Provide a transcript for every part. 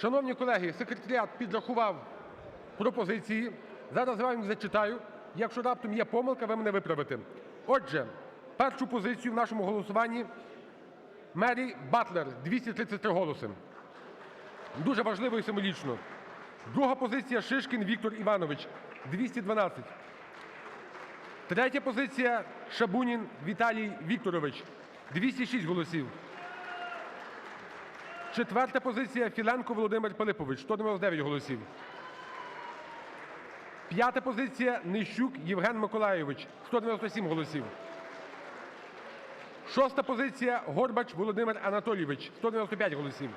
Шановні колеги, секретаріат підрахував пропозиції. Зараз я вам їх зачитаю. Якщо раптом є помилка, ви мене виправите. Отже, першу позицію в нашому голосуванні Мері Батлер – 233 голоси. Дуже важливо і символічно. Друга позиція Шишкін Віктор Іванович – 212. Третя позиція Шабунін Віталій Вікторович – 206 голосів. Четверта позиція Філенко Володимир Пилипович – 199 голосів. П'ята позиція Нищук Євген Миколайович – 197 голосів. Шоста позиція Горбач Володимир Анатолійович – 195 голосів.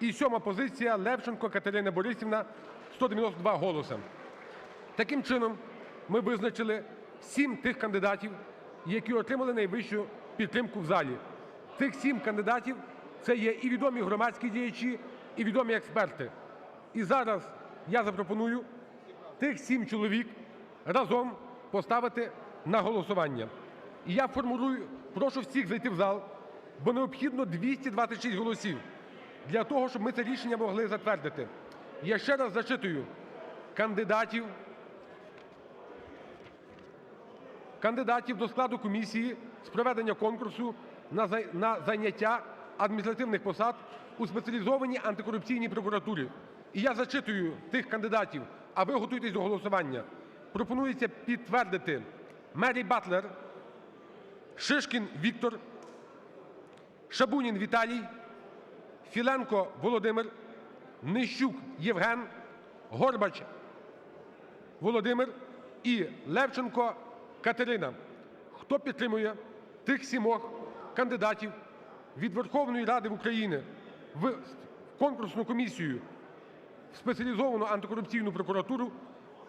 І сьома позиція Левченко Катерина Борисівна – 192 голоси. Таким чином, ми визначили сім тих кандидатів, які отримали найвищу підтримку в залі. Цих сім кандидатів – це є і відомі громадські діячі, і відомі експерти. І зараз я запропоную тих сім чоловік разом поставити на голосування. І я формулюю, прошу всіх зайти в зал, бо необхідно 226 голосів для того, щоб ми це рішення могли затвердити. Я ще раз зачитую кандидатів, кандидатів до складу комісії з проведення конкурсу на зайняття адміністративних посад у Спеціалізованій антикорупційній прокуратурі. І я зачитую тих кандидатів, а ви готуйтесь до голосування. Пропонується підтвердити Мері Батлер, Шишкін Віктор, Шабунін Віталій, Філенко Володимир, Нищук Євген, Горбач Володимир і Левченко Катерина. Хто підтримує тих сімох кандидатів від Верховної Ради України в конкурсну комісію в Спеціалізовану антикорупційну прокуратуру,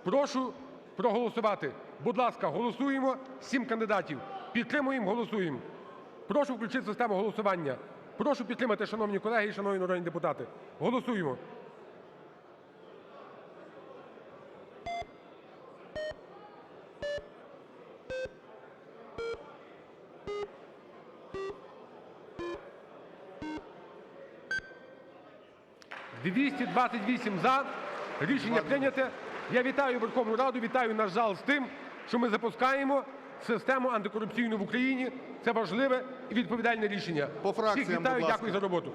прошу проголосувати. Будь ласка, голосуємо. Сім кандидатів. Підтримуємо, голосуємо. Прошу включити систему голосування. Прошу підтримати, шановні колеги і шановні народні депутати. Голосуємо. «228 за». Рішення прийняте. Я вітаю Верховну Раду, вітаю наш зал з тим, що ми запускаємо систему антикорупційну в Україні. Це важливе і відповідальне рішення. Всіх вітаю, дякую за роботу.